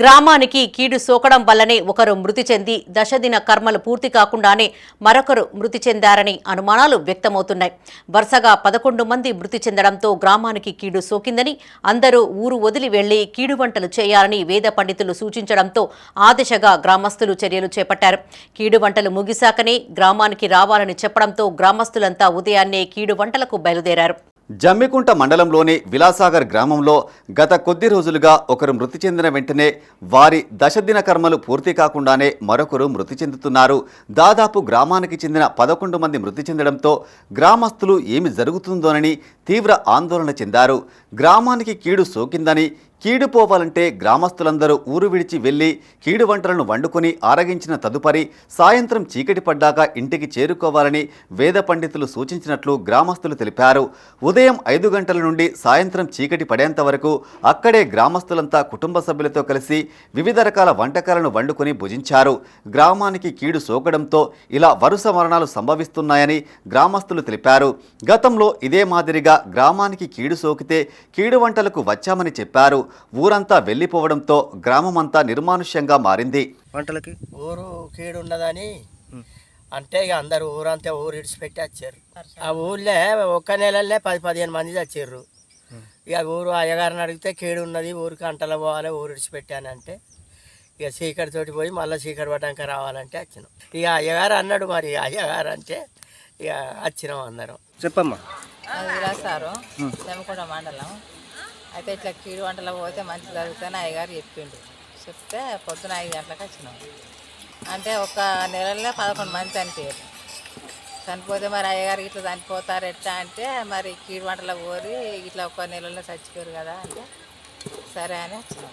గ్రామానికి కీడు సోకడం వల్లనే ఒకరు మృతి చెంది దశదిన కర్మలు పూర్తి కాకుండానే మరొకరు మృతి చెందారని అనుమానాలు వ్యక్తమవుతున్నాయి. వరుసగా పదకొండు మంది మృతి చెందడంతో గ్రామానికి కీడు సోకిందని అందరూ ఊరు వదిలి వెళ్ళి కీడు వంటలు చేయాలని వేద పండితులు సూచించడంతో ఆ దిశగా గ్రామస్తులు చర్యలు చేపట్టారు. కీడు వంటలు ముగిశాకనే గ్రామానికి రావాలని చెప్పడంతో గ్రామస్తులంతా ఉదయాన్నే కీడు వంటలకు బయలుదేరారు. జమ్మికుంట మండలంలోని విలాసాగర్ గ్రామంలో గత కొద్ది రోజులుగా ఒకరు మృతి చెందిన వెంటనే వారి దశదిన కర్మలు పూర్తి కాకుండానే మరొకరు మృతి చెందుతున్నారు. దాదాపు గ్రామానికి చెందిన పదకొండు మంది మృతి చెందడంతో గ్రామస్తులు ఏమి జరుగుతుందోనని తీవ్ర ఆందోళన చెందారు. గ్రామానికి కీడు సోకిందని కీడు పోవాలంటే గ్రామస్తులందరూ ఊరు విడిచి వెళ్ళి కీడు వంటలను వండుకొని ఆరగించిన తదుపరి సాయంత్రం చీకటి పడ్డాక ఇంటికి చేరుకోవాలని వేద పండితులు సూచించినట్లు గ్రామస్తులు తెలిపారు. ఉదయం ఐదు గంటల నుండి సాయంత్రం చీకటి పడేంత వరకు అక్కడే గ్రామస్తులంతా కుటుంబ సభ్యులతో కలిసి వివిధ రకాల వంటకాలను వండుకొని భుజించారు. గ్రామానికి కీడు సోకడంతో ఇలా వరుస మరణాలు సంభవిస్తున్నాయని గ్రామస్తులు తెలిపారు. గతంలో ఇదే మాదిరిగా గ్రామానికి కీడు సోకితే కీడు వంటలకు వచ్చామని చెప్పారు. ఊరంతా వెళ్ళిపోవడంతో గ్రామమంతా నిర్మానుష్యంగా మారింది. వంటలకి ఊరు కీడు ఉన్నదని అంటే ఇక అందరు ఊరంతా ఊరు ఇడిచిపెట్టి వచ్చారు. ఆ ఊళ్ళో ఒక్క నెలలనే పది పదిహేను మంది చచ్చారు. ఇక ఊరు అయ్యగారిని అడిగితే కీడు ఉన్నది ఊరికి అంటలో పోవాలి ఊరు ఇడిచిపెట్టానంటే ఇక చీకటి తోటి పోయి మళ్ళీ చీకటి పడ్డాక రావాలంటే వచ్చినాం. ఇక అయ్యగారు అన్నాడు మరి అయ్యగారు అంటే ఇక వచ్చినాం అందరం. చెప్పమ్మా. విలాసారు చెమకొండ మండలం. అయితే ఇట్లా కీడు వంటలకు పోతే మంచి జరుగుతుందని అయ్యగారు చెప్పిండు చెప్తే పొద్దున ఐదు గంటలకు వచ్చినాం. అంటే ఒక నెలలో పదకొండు మంది చనిపోయారు. చనిపోతే మరి అయ్యగారు ఇట్లా చనిపోతారు ఎట్లా అంటే మరి కీడు వంటలకు పోరి ఇట్లా ఒక నెలలో చచ్చిపోయారు కదా అంటే సరే అని వచ్చినాం.